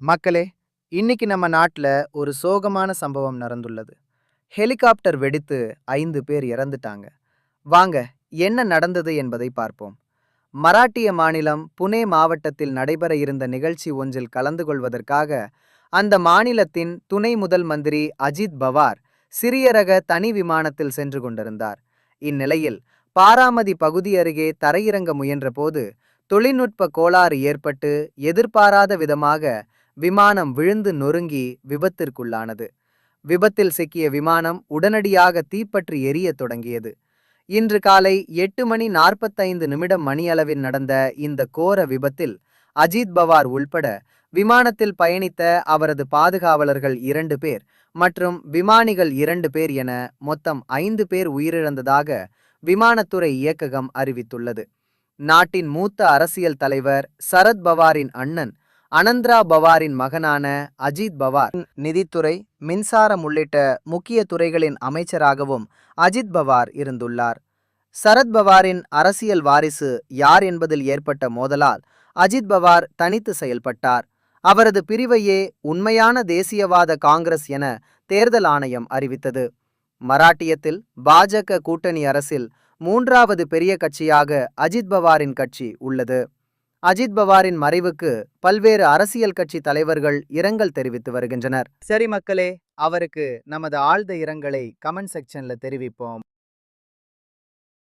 மக்களே இன்னைக்கு நம்ம நாட்டில் ஒரு சோகமான சம்பவம் நடந்துள்ளது. ஹெலிகாப்டர் வெடித்து ஐந்து பேர் இறந்துட்டாங்க. வாங்க என்ன நடந்தது என்பதை பார்ப்போம். மராட்டிய மாநிலம் புனே மாவட்டத்தில் நடைபெற இருந்த நிகழ்ச்சி ஒன்றில் கலந்து கொள்வதற்காக அந்த மாநிலத்தின் துணை முதல் மந்திரி அஜித் பவார் சிறிய ரக தனி விமானத்தில் சென்று கொண்டிருந்தார். இந்நிலையில் பாராமதி பகுதி அருகே தரையிறங்க முயன்றபோது தொழில்நுட்ப கோளாறு ஏற்பட்டு எதிர்பாராத விதமாக விமானம் விழுந்து நொறுங்கி விபத்திற்குள்ளானது. விபத்தில் சிக்கிய விமானம் உடனடியாக தீப்பற்றி எரியத் தொடங்கியது. இன்று காலை எட்டு மணி நாற்பத்தைந்து நிமிடம் மணியளவில் நடந்த இந்த கோர விபத்தில் அஜித் பவார் உள்பட விமானத்தில் பயணித்த அவரது பாதுகாவலர்கள் இரண்டு பேர் மற்றும் விமானிகள் இரண்டு பேர் என மொத்தம் ஐந்து பேர் உயிரிழந்ததாக விமானத்துறை இயக்ககம் அறிவித்துள்ளது. நாட்டின் மூத்த அரசியல் தலைவர் சரத் பவாரின் அண்ணன் அனந்த்ரா பவாரின் மகனான அஜித் பவார் நிதித்துறை மின்சாரம் உள்ளிட்ட முக்கிய துறைகளின் அமைச்சராகவும் அஜித் பவார் இருந்துள்ளார். சரத் பவாரின் அரசியல் வாரிசு யார் என்பதில் ஏற்பட்ட மோதலால் அஜித் பவார் தனித்து செயல்பட்டார். அவரது பிரிவையே உண்மையான தேசியவாத காங்கிரஸ் என தேர்தல் ஆணையம் அறிவித்தது. மராட்டியத்தில் பாஜக கூட்டணி அரசில் மூன்றாவது பெரிய கட்சியாக அஜித் பவாரின் கட்சி உள்ளது. அஜித் பவாரின் மறைவுக்கு பல்வேறு அரசியல் கட்சி தலைவர்கள் இரங்கல் தெரிவித்து வருகின்றனர். சரி மக்களே அவருக்கு நமது ஆழ்ந்த இரங்கலை கமெண்ட் செக்ஷன்ல தெரிவிப்போம்.